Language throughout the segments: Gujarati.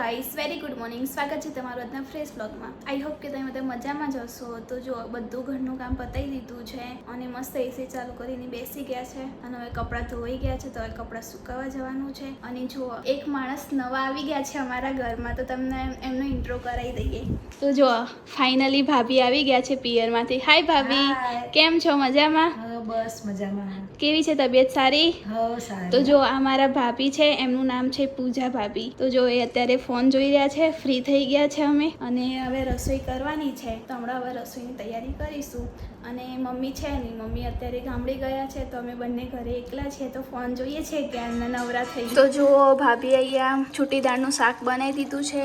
ગાઈસ વેરી ગુડ મોર્નિંગ સ્વાગત છે તમારું આજના ફ્રેશ બ્લોગમાં આઈ હોપ કે તમે બધા મજામાં જ હશો. તો જો બધું ઘરનું કામ પતાવી દીધું છે અને મસ્ત એસી ચાલુ કરીને બેસી ગયા છે. અને હવે કપડાં ધોઈ ગયા છે તો હવે કપડાં સુકાવા જવાનું છે. અને જો એક માણસ નવા આવી ગયા છે અમારા ઘરમાં તો તમને એમનો ઇન્ટ્રો કરાવી દઈએ. તો જો ફાઇનલી ભાભી આવી ગયા છે પિયરમાંથી. હાય ભાભી. કેમ છો? મજામાં? બસ મજામાં. કેવી છે તબિયત સારી? તો જો આ મારા ભાભી છે એમનું નામ છે પૂજા ભાભી. તો જો એ અત્યારે ફોન જોઈ રહ્યા છે ફ્રી થઈ ગયા છે અમે. અને હવે રસોઈ કરવાની છે તો હમણાં હવે રસોઈની તૈયારી કરીશું. અને મમ્મી છે નહીં મમ્મી અત્યારે ગામડે ગયા છે તો અમે બંને ઘરે એકલા છીએ તો ફોન જોઈએ છે કે એમના નવરા થઈ તો જુઓ ભાભી અહીંયા છૂટી દાળનું શાક બનાવી દીધું છે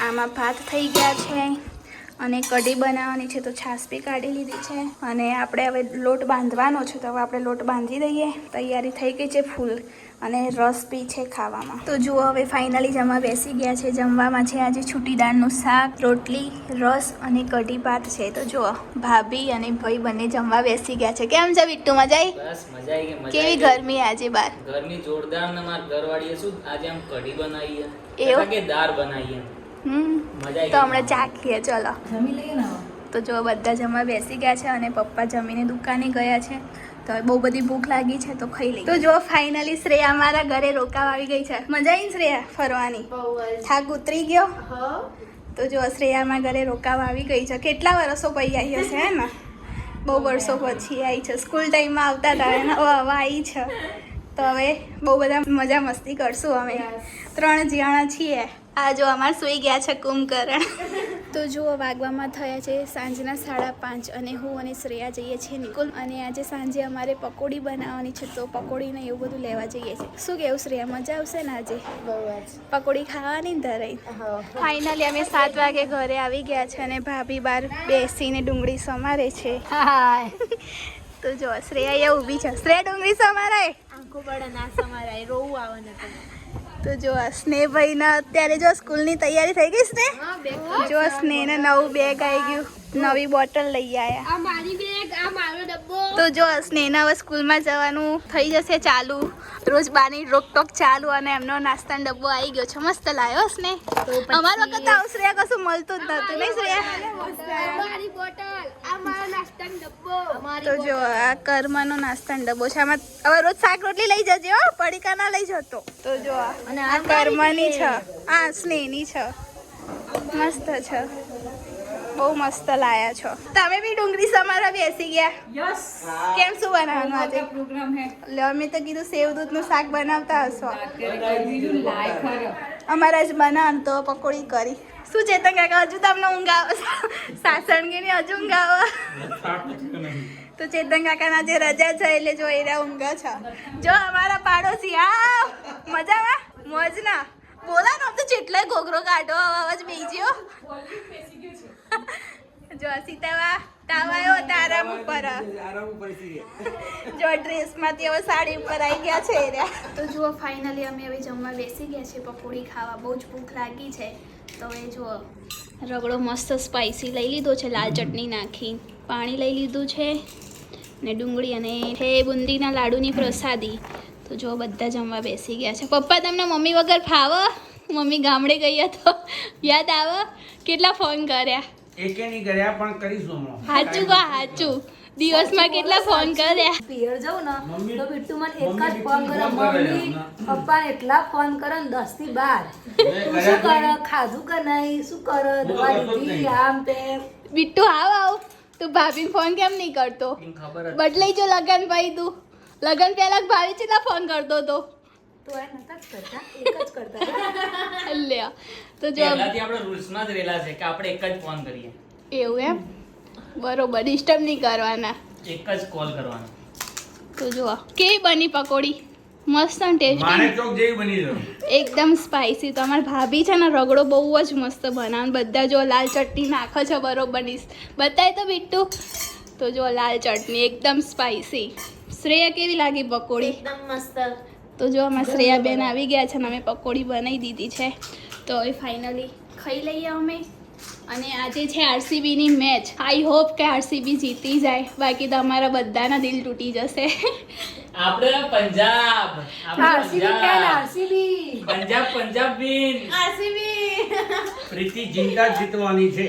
આમાં ભાત થઈ ગયા છે. અને કઢી બનાવવાની છે તો છાશ બી કાઢી લીધી છે. અને આપણે હવે લોટ બાંધવાનો છે તો હવે આપણે લોટ બાંધી દઈએ. તૈયારી થઈ ગઈ છે ફૂલ અને રસ બી છે ખાવામાં. તો જુઓ હવે ફાઇનલી જમવા બેસી ગયા છે. જમવામાં છે આજે છૂટી દાળનું શાક રોટલી રસ અને કઢી ભાત છે. તો જુઓ ભાભી અને ભાઈ બંને જમવા બેસી ગયા છે. કેમ છે બિટ્ટુ મજા આવી કેવી ગરમી આજે બાર? ગરમી જોરદાર ને મારા ઘરવાળીએ શું આજે આમ કઢી બનાવી એવું? કે દાળ બનાવી તો હમણાં હમણાં ચાખીએ ચલો. જમી લઈએ ને તો જો બધા જમવા બેસી ગયા છે અને પપ્પા જમીને દુકાને ગયા છે. તો હવે બહુ બધી ભૂખ લાગી છે તો ખાઈ લઈએ. તો જો ફાઇનલી શ્રેયા મારા ઘરે રોકાવા આવી ગઈ છે. મજા આવી શ્રેયા ફરવાની? થાક ઉતરી ગયો? તો જો શ્રેયા મારા ઘરે રોકાવા આવી ગઈ છે. કેટલા વર્ષો પછી આવી હશે હે ને? બહુ વર્ષો પછી આવી છે. સ્કૂલ ટાઈમમાં આવતા હતા અને હવે હવે આવી છે. તો હવે બહુ બધા મજા મસ્તી કરશું અમે. ત્રણ જણા છીએ. આ જો અમાર સુઈ ગયા છે કુંભકરણ. તો જુઓ વાગવામાં થયા છે સાંજના સાડા પાંચ અને હું અને શ્રેયા જઈએ છીએ નિકુલ. અને આજે સાંજે અમારે પકોડી બનાવવાની છે તો પકોડીને એવું બધું લેવા જઈએ છીએ. શું કેવું શ્રેયા મજા આવશે ને આજે? પકોડી ખાવાની ધરાઈ ફાઇનલી અમે સાત વાગે ઘરે આવી ગયા છે અને ભાભી બાર બેસીને ડુંગળી સમારે છે. તો જો શ્રેયા ઊભી છે. શ્રેયા ડુંગળી સમારાય. આંખો બળે ના સમારાય રોવું આવે ને તો જો સ્નેહભાઈ ના અત્યારે જો સ્કૂલની તૈયારી થઈ ગઈ બેગ જો સ્નેહ ને નવું બેગ આવી ગયું. નવી બોટલ લઈ આવ્યા તો જો સ્નેહના હવે સ્કૂલમાં જવાનું થઈ જશે ચાલુ. રોજ બાની રોકટોક ચાલુ અને એમનો નાસ્તાનો ડબ્બો આવી ગયો છે. મસ્ત લાવ્યો સ્નેહ. અમાર વખત આવું શ્રેયા કશું મળતું જ નતું નહીં શ્રેયા મારી બોટલ આ મારો નાસ્તાનો ડબ્બો તો જો આ કર્મનો નાસ્તાનો ડબ્બો છે. આમાં હવે રોજ શાક રોટલી લઈ જજે હો. પડીકા ના લઈ જતો. તો જો આ. આ કર્મની છે. આ સ્નેહની છે. મસ્ત છે. બહુ મસ્ત લાયા છો. તમે બી ડુંગળી સમારા બેસી ગયા? કેમ શું બનાવવાનું આજે? લે અમે તો કીધું સેવ દૂધનું શાક બનાવતા હશો. અમારા જ બનાવ તો પકોડી કરી. શું ચેતન કાકા હજુ તમને ઊંઘ આવે? સાસણગીની હજુ ઊંઘ આવે? તો ચેતન કાકાના જે રજા છે એટલે જો એરા ઊંઘા છે. જો અમારા પાડોશી આ મજામાં? મોજ ના બોલા ને તો જેટલાય ઘોઘરો કાઢો અવાજ બેજ્યો જો સીતાવા તાવ આવ્યો તારામ ઉપર. જો ડ્રેસમાંથી હવે સાડી ઉપર આવી ગયા છે એરા તો જુઓ ફાઇનલી અમે હવે જમવા બેસી ગયા છે પકોડી ખાવા. બહુ જ ભૂખ લાગી છે. તો એ જુઓ રગડો મસ્ત સ્પાઇસી લઈ લીધો છે લાલ ચટણી નાખી પાણી લઈ લીધું છે ને ડુંગળી અને છે બુંદીના લાડુની પ્રસાદી. તો જો બધા જમવા બેસી ગયા છે. પપ્પા તમને મમ્મી વગર ફાવો? મમ્મી ગામડે ગયા તો યાદ આવો? કેટલા ફોન કર્યા? એકે ની કર્યા પણ કરીશું હમણાં. હાચું કો હાચું? દિવસમાં કેટલા ફોન કર્યા? પિયર જાઉં ને મમ્મી- તો બિટ્ટુ મને એક જ ફોન કરે મમ્મી પપ્પા એટલા ફોન કરે ને દસથી બાર. મેં તું કર્યા શું કરે ખાધું કે નહીં શું કરે દવા નહીં. આમ તેમ. બિટ્ટુ આવ આવ. તું ભાભી ફોન કેમ નહીં કરતો? બદલાઈ જો લગન ભાઈ તું. લગન પહેલા ભાભી કેટલા ફોન કરતો તો તો એ નતા જ કરતા એક જ કરતા હતા. તો જો પહેલાથી આપણે રૂલ્સમાં જ રહેલા છે કે આપણે એક જ ફોન કરીએ. એવું એમ? બરોબર ડિસ્ટર્બ નહીં કરવાના. એક જ કોલ કરવાનો. તો જુઓ કેવી બની પકોડી? મસ્ત ટેસ્ટી માણેક ચોક જેવી બની છે. એકદમ સ્પાઇસી તો અમારી ભાભી છે ને રગડો બહુ જ મસ્ત બનાવે. બધા જો લાલ ચટણી નાખો છો બરોબર બતાય તો બિટ્ટુ તો જો લાલ ચટણી એકદમ સ્પાઇસી શ્રેયા કેવી લાગી પકોડી? એકદમ મસ્ત. તો જો અમારા શ્રેયા બેન આવી ગયા છે અને અમે પકોડી બનાવી દીધી છે. તો એ ફાઇનલી ખાઈ લઈએ અમે. અને આજે છે આરસીબીની મેચ આઈ હોપ કે આરસીબી જીતી જાય. બાકી તો અમારા બધાના દિલ તૂટી જશે. આપણે Punjab. RCB Punjab. RCB. Punjab Punjab win RCB. Preity Zinta જીતવાની છે.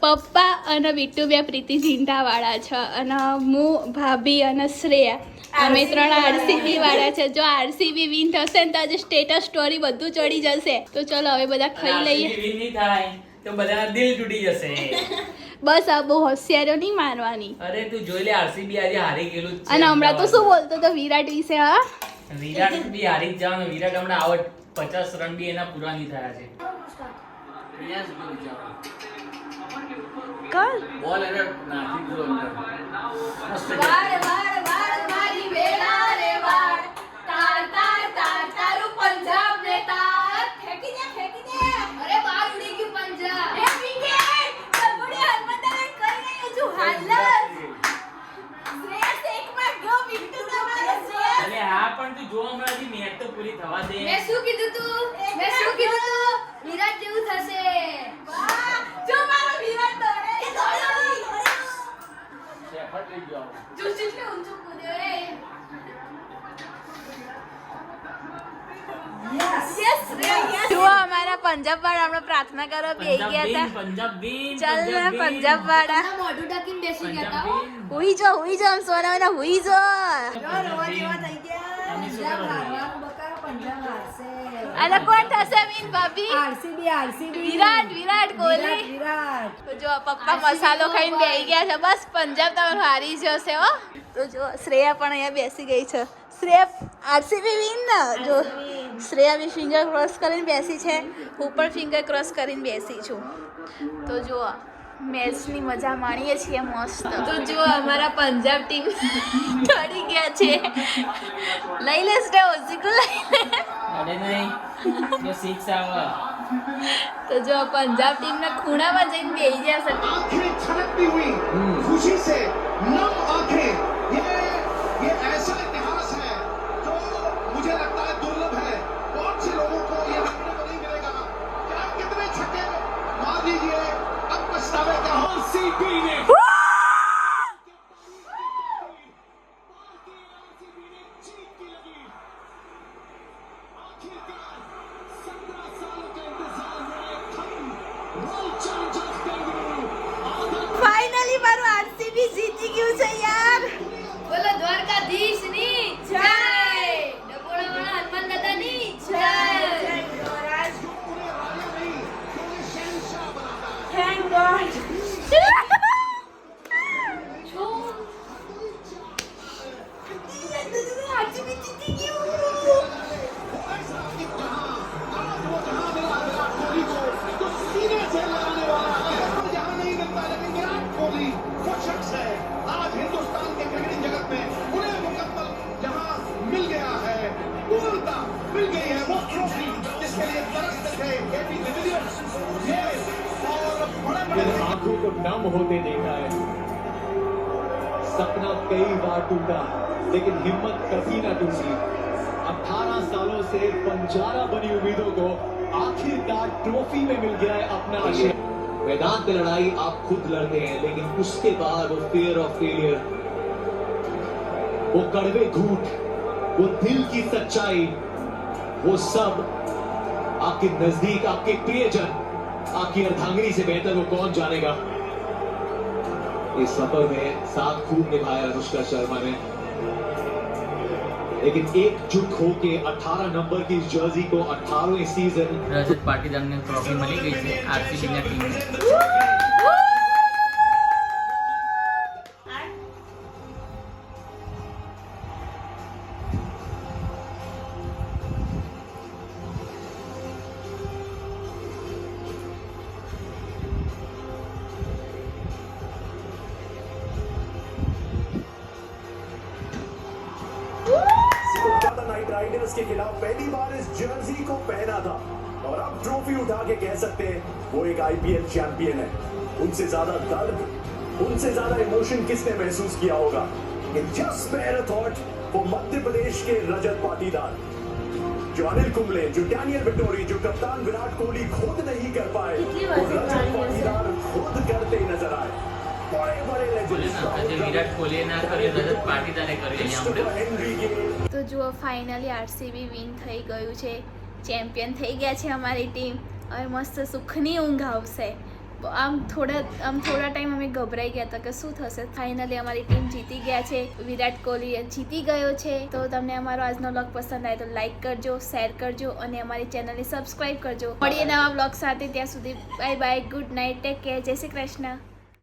પપ્પા અને બિટ્ટુ બે પ્રીતિ ઝીંડા વાળા છે. અને હું ભાભી અને શ્રેયા અમે ત્રણ આરસીબી વાળા છે. જો આરસીબી વિન થશે ને તો આજે સ્ટેટસ સ્ટોરી બધું ચડી જશે. તો ચલો હવે બધા ખાઈ લઈએ. RCB નહીં થાય તો બધાના દિલ તૂટી જશે. બસ આ બહુ હોશિયારો નહીં મારવાની. અરે તું જોઈ લે આરસીબી આજે હારી ગયેલું છે અને હમણાં તો શું બોલતો તો વિરાટ વિશે હા? વિરાટ બી હારી જ જવાનું. વિરાટ હમણાં આવટ પચાસ રન બી એના પૂરા નહીં થયા છે. કર. બોલ એને નાખી દીધો અંદર. મસ્ત વાળ વાળ વાળ મારી વેળા રે વાળ તાર તાર તાર તારું પંજાબ ને તાર ફેંકી દે ફેંકી દે અરે બાર ઉડી ગયું પંજાબ એ વિકેટ ડબુડી હરમંદરે કરી નહીં હજુ હાલ શ્રેયસ એકમાં ગયો વિકેટ તમારે શ્રેયસ અરે હા પણ તું જો હમણાં હજી મેચ તો પૂરી થવા દે મેં શું કીધું તું મેં શું કીધું તું વિરાટ જેવું થશે વાહ જો મારો વિરાટ દોડે એ દોડ્યો દોડ્યો શેફર્ડ લઈ 운전. જો જેટલું ઊંચું જુઓ અમારા પંજાબ વાળા હમણાં પ્રાર્થના કરવા બેહી ગયા હતા પંજાબ ચાલ ને પંજાબ વાળા. મોઢું ઢાંકીને બેસી ગયા હતા. હુઈ જો હુઈ જો આમ સોના હુઈ જો. રોવા જેવા થઈ ગયા તમે શું પંજાબ કરો છો? હારવાનું બકા પંજાબ હારશે અને કોણ થશે મીન ભાભી? RCB RCB. વિરાટ વિરાટ કોહલી. વિરાટ. તો જો પપ્પા મસાલો ખાઈને બેસી ગયા છે. બસ પંજાબ તમારું હારી જશે હો. તો જો શ્રેયા પણ અહીંયા બેસી ગઈ છે. શ્રેયા આરસીબી વિન ને? જો શ્રેયા બી ફિંગર ક્રોસ કરીને બેસી છે. હું પણ ફિંગર ક્રોસ કરીને બેસી છું. તો જુઓ મેચની મજા માણીએ છીએ મસ્ત. તો જુઓ અમારા પંજાબ ટીમ ચડી ગયા છે. લઈ લેસ ડે ઓઝીકુ લઈ લે. અરે નહીં. જો સિક્સ આવે તો જો પંજાબ ટીમના ખૂણામાં જઈને બેસી જશે ખુશી સે નમ Keep it up. टूटा, लेकिन हिम्मत कभी ना टूटी। 18 सालों से बंजारा बनी उम्मीदों को आखिरकार ट्रॉफी में मिल गया है अपना आशय मैदान पे लड़ाई, आप खुद लड़ते हैं, लेकिन उसके बाद वो फियर ऑफ़ फेलियर वो कड़वे घूट, वो दिल की सच्चाई, वो सब आपके नज़दीक, आपके प्रियजन, आपकी अर्धांगिनी से बेहतर वो कौन जानेगा? इस सफ़र में साथ खूब निभाया अनुष्का शर्मा ने। लेकिन एकजुट होके 18 नंबर की जर्सी को 18वें सीज़न रजत पाटीदार ने ट्रॉफी मिली गई थी, आरसीबी टीम ने राइडर्स के खिलाफ पहली बार इस जर्सी को पहना था। और अब ट्रॉफी उठा के कह सकते हैं वो एक आईपीएल चैंपियन है। उनसे ज़्यादा दर्द उनसे ज़्यादा इमोशन किसने महसूस किया होगा? जस्ट स्पेयर थॉट वो मध्य प्रदेश के रजत पाटीदार। जो अनिल कुंबले जो डैनियल विटोरी जो कप्तान विराट कोहली खुद नहीं कर पाए वो रजत पाटीदार खुद करते नज़र आए। તો જુઓ ફાઇનલી આરસીબી વિન થઈ ગયું છે. ચેમ્પિયન થઈ ગયા છે અમારી ટીમ હવે મસ્ત સુખની ઊંઘ આવશે. આમ થોડા આમ થોડા ટાઈમ અમે ગભરાઈ ગયા હતા કે શું થશે? ફાઇનલી અમારી ટીમ જીતી ગયા છે. વિરાટ કોહલી જીતી ગયો છે. તો તમને અમારો આજનો બ્લોગ પસંદ આવે તો લાઇક કરજો શેર કરજો અને અમારી ચેનલને સબસ્ક્રાઈબ કરજો. મળીએ નવા બ્લોગ સાથે. ત્યાં સુધી bye bye good night take care જય શ્રી કૃષ્ણ.